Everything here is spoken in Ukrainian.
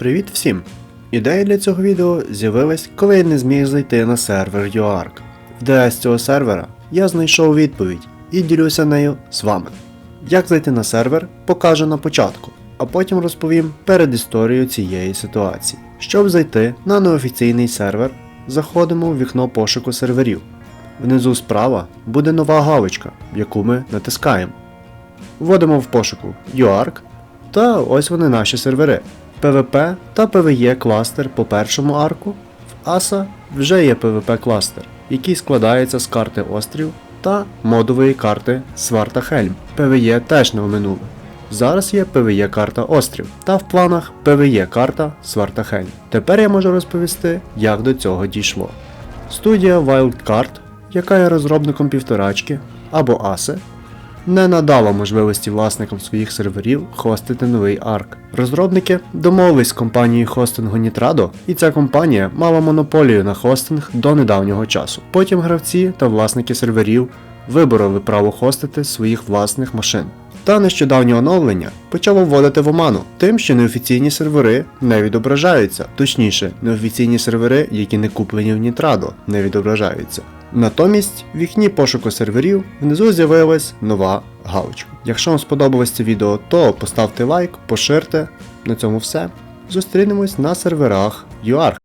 Привіт всім! Ідея для цього відео з'явилась, коли я не зміг зайти на сервер UARC. В DS цього сервера я знайшов відповідь і ділюся нею з вами. Як зайти на сервер, покажу на початку, а потім розповім перед історією цієї ситуації. Щоб зайти на неофіційний сервер, заходимо в вікно пошуку серверів. Внизу справа буде нова галочка, яку ми натискаємо. Вводимо в пошуку UARC, та ось вони наші сервери. PvP та PvE кластер по першому арку. В ASA вже є PvP кластер, який складається з карти острів та модової карти Свартахельм. PvE теж не оминули. Зараз є PvE карта острів та в планах PvE карта Свартахельм. Тепер я можу розповісти, як до цього дійшло. Студія Wildcard, яка є розробником півторачки або ASE, не надала можливості власникам своїх серверів хостити новий арк. Розробники домовились з компанією хостингу Nitrado, і ця компанія мала монополію на хостинг до недавнього часу. Потім гравці та власники серверів вибороли право хостити своїх власних машин. Та нещодавнє оновлення почало вводити в оману тим, що неофіційні сервери не відображаються, точніше, неофіційні сервери, які не куплені в Nitrado, не відображаються. Натомість в вікні пошуку серверів внизу з'явилась нова галочка. Якщо вам сподобалось це відео, то поставте лайк, поширте. На цьому все. Зустрінемось на серверах UARC.